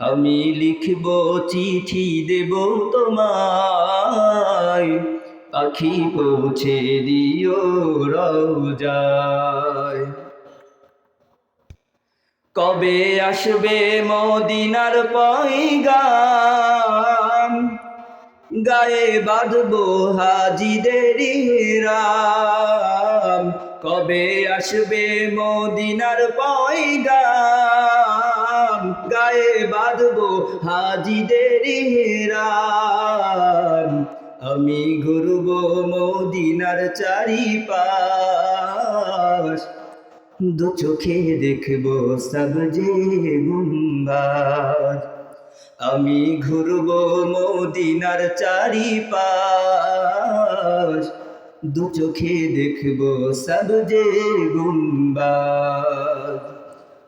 আমি লিখব চিঠি দেব তোমায়। পাখি পৌঁছে দিও রওজায়। কবে আসবে মদিনার পয়গাম? গায়ে বাঁধবো হাজিদের রাম কবে আসবে মদিনার পয়গাম? গায়ে বাঁধবো হাজিদের রাম আমি ঘুরব মদিনার চারিপাশ। দু চোখে দেখব সবজে গুম্বাজ। আমি ঘুরব মদিনার চারিপাশ। দু চোখে দেখব সবজে গুম্বাজ।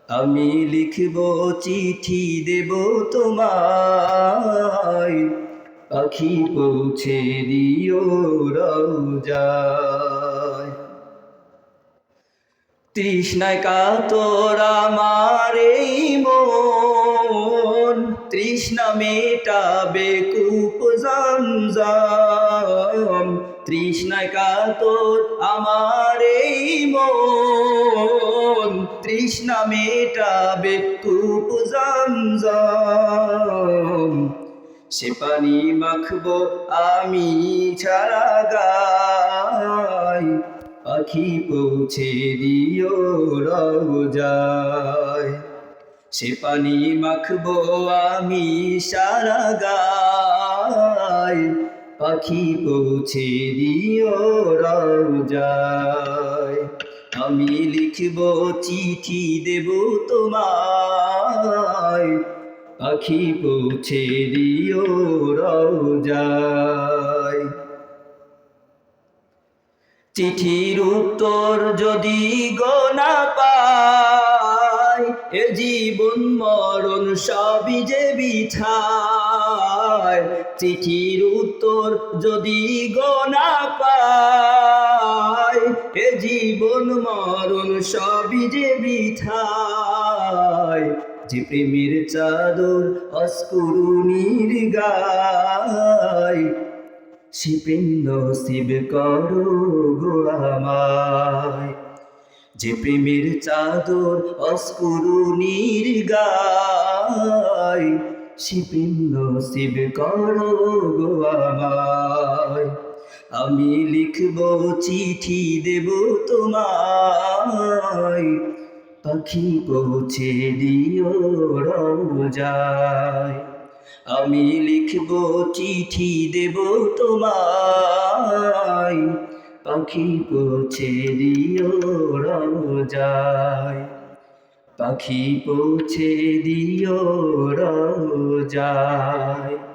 আমি লিখব চিঠি দেব তোমায়। পাখি পৌঁছে দিও রওজায়। তৃষ্ণায় কাতর আমার মন, তৃষ্ণা মেটাবে কূপ জমজম তৃষ্ণায় কাতর আমার তৃষ্ণা মেটাবে কূপ জমজম। সে পানি মাখবো আমি ছাড়া গায় পাখি পৌঁছে দিও রওজায়। সে পানি মাখবো আমি সারা গায় পাখি পৌঁছে দিও রওজায়। আমি লিখব চিঠি দেব তোমায়। পাখি পৌঁছে দিও রওজায়। চিঠির উত্তর যদি গোনা পাই, এ জীবন মরণ সবই যে বিছায় চিঠির উত্তর যদি গোনা পাই, এ জীবন মরণ সবই যে বিছায় যে প্রেমের চাদর অস্কুরুনির গায়, সে প্রেম নসিব করো গো যে প্রেমের চাদর অস্কুরুনির গায়, সে প্রেম নসিব করো আমি লিখব, চিঠি দেব তোমায়। পাখি পৌঁছে দিও রওজায় আমি লিখব, চিঠি দেব তোমায়। পাখি পৌঁছে দিও রওজায় পাখি পৌঁছে দিও রওজায়